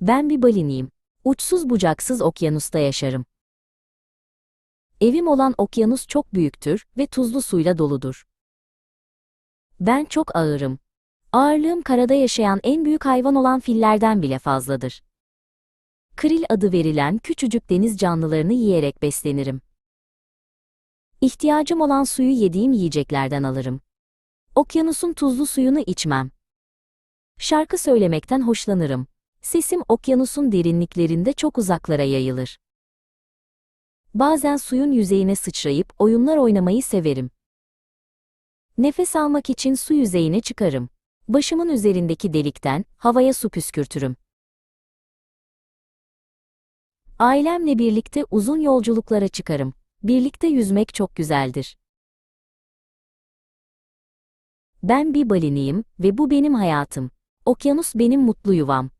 Ben bir baliniyim. Uçsuz bucaksız okyanusta yaşarım. Evim olan okyanus çok büyüktür ve tuzlu suyla doludur. Ben çok ağırım. Ağırlığım karada yaşayan en büyük hayvan olan fillerden bile fazladır. Kril adı verilen küçücük deniz canlılarını yiyerek beslenirim. İhtiyacım olan suyu yediğim yiyeceklerden alırım. Okyanusun tuzlu suyunu içmem. Şarkı söylemekten hoşlanırım. Sesim okyanusun derinliklerinde çok uzaklara yayılır. Bazen suyun yüzeyine sıçrayıp oyunlar oynamayı severim. Nefes almak için su yüzeyine çıkarım. Başımın üzerindeki delikten havaya su püskürtürüm. Ailemle birlikte uzun yolculuklara çıkarım. Birlikte yüzmek çok güzeldir. Ben bir baliniyim ve bu benim hayatım. Okyanus benim mutlu yuvam.